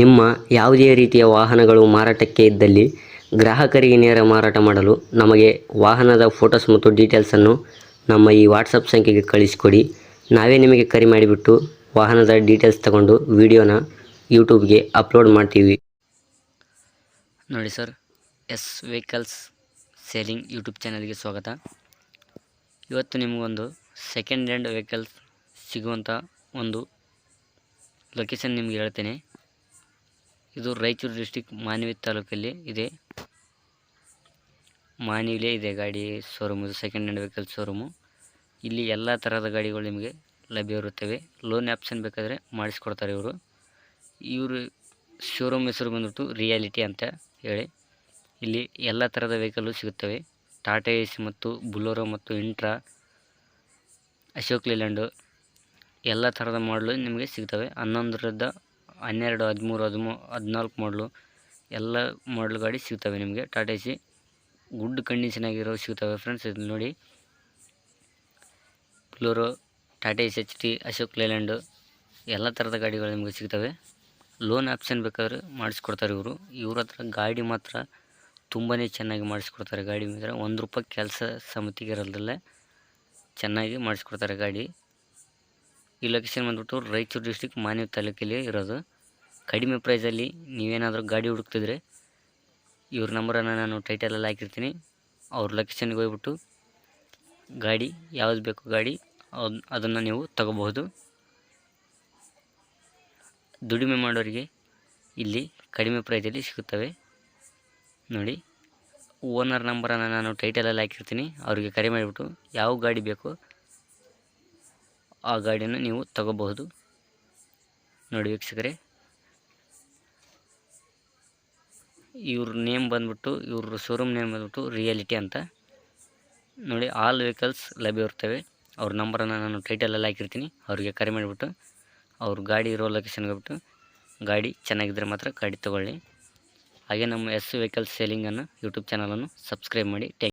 ನಿಮ್ಮ ಯಾವುದೇ ರೀತಿಯ ವಾಹನಗಳು ಮಾರಾಟಕ್ಕೆ ಇದ್ದಲ್ಲಿ ಗ್ರಾಹಕರಿಗೆ ನೇರ ಮಾರಾಟ ಮಾಡಲು ನಮಗೆ ವಾಹನದ ಫೋಟೋಸ್ ಮತ್ತು ಡೀಟೇಲ್ಸನ್ನು ನಮ್ಮ ಈ ವಾಟ್ಸಪ್ ಸಂಖ್ಯೆಗೆ ಕಳಿಸಿಕೊಡಿ. ನಾವೇ ನಿಮಗೆ ಕರೆ ಮಾಡಿಬಿಟ್ಟು ವಾಹನದ ಡೀಟೇಲ್ಸ್ ತಗೊಂಡು ವಿಡಿಯೋನ ಯೂಟ್ಯೂಬ್ಗೆ ಅಪ್ಲೋಡ್ ಮಾಡ್ತೀವಿ. ನೋಡಿ sir, S vehicles selling YouTube ಚಾನಲ್ಗೆ ಸ್ವಾಗತ. ಇವತ್ತು ನಿಮಗೊಂದು ಸೆಕೆಂಡ್ ಹ್ಯಾಂಡ್ ವೆಹಿಕಲ್ಸ್ ಸಿಗುವಂಥ ಒಂದು ಲೊಕೇಶನ್ ನಿಮಗೆ ಹೇಳ್ತೇನೆ. ಇದು ರಾಯಚೂರು ಡಿಸ್ಟಿಕ್ ಮಾನವಿ ತಾಲೂಕಲ್ಲಿ ಇದೆ. ಮಾನವಿಲೇ ಇದೆ ಗಾಡಿ ಶೋರೂಮ್ ಇದು ಸೆಕೆಂಡ್ ಹ್ಯಾಂಡ್ ವೆಹಿಕಲ್ ಶೋರೂಮು ಇಲ್ಲಿ ಎಲ್ಲ ಥರದ ಗಾಡಿಗಳು ನಿಮಗೆ ಲಭ್ಯವಿರುತ್ತವೆ ಲೋನ್ ಆಪ್ಷನ್ ಬೇಕಾದರೆ ಮಾಡಿಸ್ಕೊಡ್ತಾರೆ ಇವರು. ಇವರು ಶೋರೂಮ್ ಹೆಸರು ಬಂದ್ಬಿಟ್ಟು ರಿಯಾಲಿಟಿ ಅಂತ ಹೇಳಿ. ಇಲ್ಲಿ ಎಲ್ಲ ಥರದ ವೆಹಿಕಲ್ಲು ಸಿಗುತ್ತವೆ. ಟಾಟಾ ಎ ಸಿ ಮತ್ತು ಬುಲೋರೋ ಮತ್ತು ಇಂಟ್ರಾ ಅಶೋಕ್ ಲೇಲ್ಯಾಂಡು ಎಲ್ಲ ಥರದ ಮಾಡಲು ನಿಮಗೆ ಸಿಗ್ತವೆ. ಹನ್ನೊಂದರಿಂದ ಹನ್ನೆರಡು, ಹದಿಮೂರು, ಹದಿಮೂ, ಹದಿನಾಲ್ಕು ಮಾಡಲು ಎಲ್ಲ ಮಾಡಲ್ ಗಾಡಿ ಸಿಗ್ತವೆ ನಿಮಗೆ. ಟಾಟಾ ಸಿ ಗುಡ್ ಕಂಡೀಷನಾಗಿರೋ ಸಿಗ್ತವೆ ಫ್ರೆಂಡ್ಸ್ ಇದು ನೋಡಿ. Bolero Tata S H T Ashok Leyland ಎಲ್ಲ ಥರದ ಗಾಡಿಗಳು ನಿಮಗೆ ಸಿಗ್ತವೆ. ಲೋನ್ ಆಪ್ಷನ್ ಬೇಕಾದ್ರೆ ಮಾಡಿಸ್ಕೊಡ್ತಾರೆ ಇವರು. ಇವ್ರ ಹತ್ರ ಗಾಡಿ ಮಾತ್ರ ತುಂಬಾ ಚೆನ್ನಾಗಿ ಮಾಡಿಸ್ಕೊಡ್ತಾರೆ ಗಾಡಿ. ಮಾತ್ರ ಒಂದು ರೂಪಾಯಿ ಕೆಲಸ ಸಮಿತಿಗೆ ಇರೋದಿಲ್ಲ ಚೆನ್ನಾಗಿ ಮಾಡಿಸ್ಕೊಡ್ತಾರೆ ಗಾಡಿ. ಈ ಲೊಕೇಶನ್ ಬಂದ್ಬಿಟ್ಟು ರಾಯಚೂರು ಡಿಸ್ಟಿಕ್ ಮಾನ್ಯ ತಾಲೂಕಲ್ಲಿ ಇರೋದು. ಕಡಿಮೆ ಪ್ರೈಸಲ್ಲಿ ನೀವೇನಾದರೂ ಗಾಡಿ ಹುಡುಕ್ತಿದ್ರೆ ಇವ್ರ ನಂಬರನ್ನು ನಾನು ಟೈಟಲಲ್ಲಿ ಹಾಕಿರ್ತೀನಿ. ಅವ್ರ ಲೊಕೇಶನ್ಗೆ ಹೋಗ್ಬಿಟ್ಟು ಗಾಡಿ, ಯಾವ್ದು ಬೇಕು ಗಾಡಿ, ಅದ್- ಅದನ್ನು ನೀವು ತಗೋಬಹುದು. ದುಡಿಮೆ ಮಾಡೋರಿಗೆ ಇಲ್ಲಿ ಕಡಿಮೆ ಪ್ರೈಸಲ್ಲಿ ಸಿಗುತ್ತವೆ. ನೋಡಿ, ಓನರ್ ನಂಬರನ್ನು ನಾನು ಟೈಟಲಲ್ಲಿ ಹಾಕಿರ್ತೀನಿ. ಅವರಿಗೆ ಕರೆ ಮಾಡಿಬಿಟ್ಟು ಯಾವ ಗಾಡಿ ಬೇಕು ಆ ಗಾಡಿಯನ್ನು ನೀವು ತಗೋಬಹುದು. ನೋಡಿ ವೀಕ್ಷಕರೇ ಇವ್ರ ನೇಮ್ ಬಂದ್ಬಿಟ್ಟು, ಇವ್ರ ಶೋರೂಮ್ ನೇಮ್ ಬಂದ್ಬಿಟ್ಟು ರಿಯಾಲಿಟಿ ಅಂತ. ನೋಡಿ ಆಲ್ ವೆಹಿಕಲ್ಸ್ ಲಭ್ಯ ಇರ್ತವೆ. ಅವ್ರ ನಂಬರನ್ನು ನಾನು ಟೈಟಲಲ್ಲಿ ಹಾಕಿರ್ತೀನಿ. ಅವರಿಗೆ ಕರೆ ಮಾಡಿಬಿಟ್ಟು, ಅವ್ರ ಗಾಡಿ ಇರೋ ಲೊಕೇಶನ್ಗೆ ಹೋಗ್ಬಿಟ್ಟು ಗಾಡಿ ಚೆನ್ನಾಗಿದ್ದರೆ ಮಾತ್ರ ಗಾಡಿ ತೊಗೊಳ್ಳಿ. ಹಾಗೆ ನಮ್ಮ ಎಸ್ ವೆಹಿಕಲ್ಸ್ ಸೇಲಿಂಗನ್ನು ಯೂಟ್ಯೂಬ್ ಚಾನಲನ್ನು ಸಬ್ಸ್ಕ್ರೈಬ್ ಮಾಡಿ. ಟ್ಯಾಂಕ್